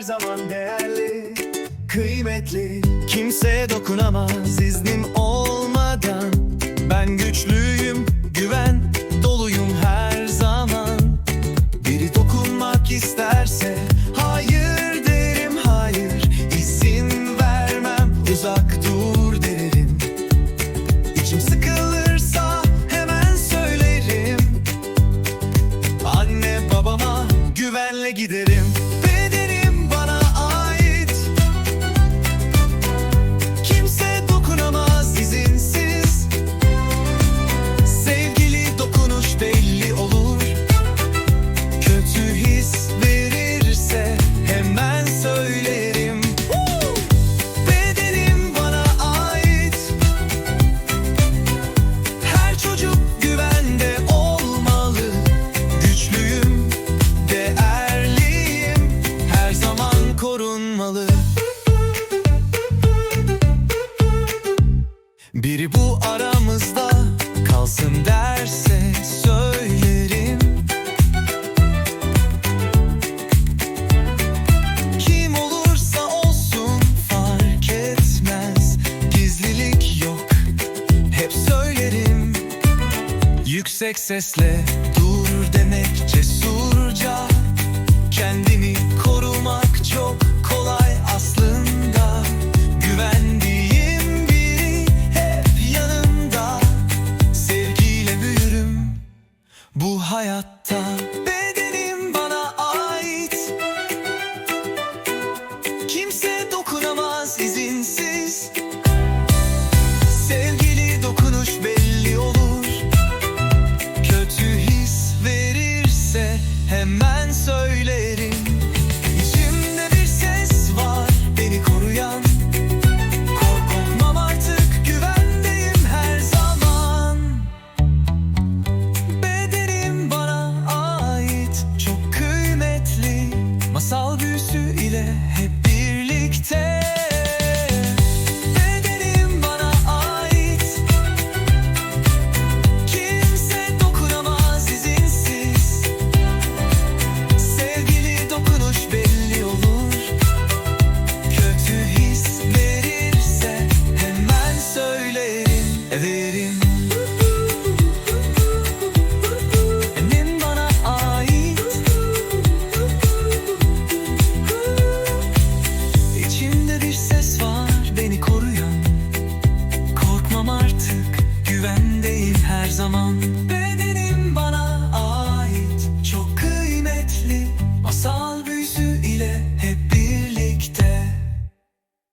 zaman değerli Kıymetli. Kimseye dokunamaz iznim olmadan korunmalı. Biri bu aramızda kalsın derse söylerim. Kim olursa olsun fark etmez Gizlilik yok hep söylerim. Yüksek sesle dur demek cesurca Kendini hayatta. Bedenim Güvendeyiz her zaman. Ben